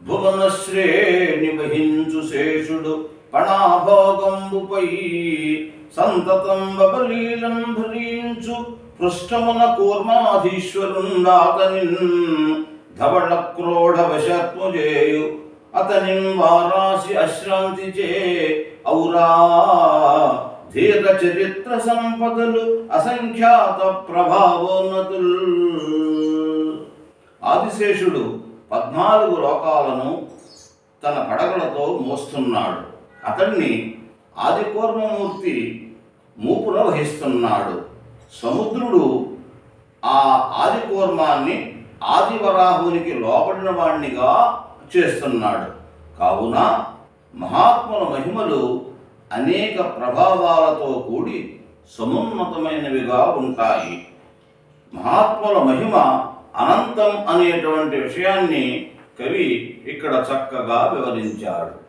భువన శ్రేణి వహించు శేషుడు పణాభోగంబుపై సంతతం బబలీలం భరించు పృష్ఠమున కూర్మాధీశ్వరుండాతని ధవళ క్రోఢ చేయు అతని వారాసి అశ్రాంతి చే ఔరా ధీర చరిత్ర సంపదలు అసంఖ్యాత ప్రభావోన్నతులు. ఆదిశేషుడు పద్నాలుగు లోకాలను తన పడగలతో మోస్తున్నాడు. అతన్ని ఆదికూర్మమూర్తి మూపున వహిస్తున్నాడు. సముద్రుడు ఆ ఆదికూర్మాన్ని ఆదివరాహునికి లోబడిన వాణ్ణిగా చేస్తున్నాడు. కావున మహాత్ముల మహిమలు అనేక ప్రభావాలతో కూడి సమున్నతమైనవిగా ఉంటాయి. మహాత్ముల మహిమ అనంతం అనేటువంటి విషయాన్ని కవి ఇక్కడ చక్కగా వివరించాడు.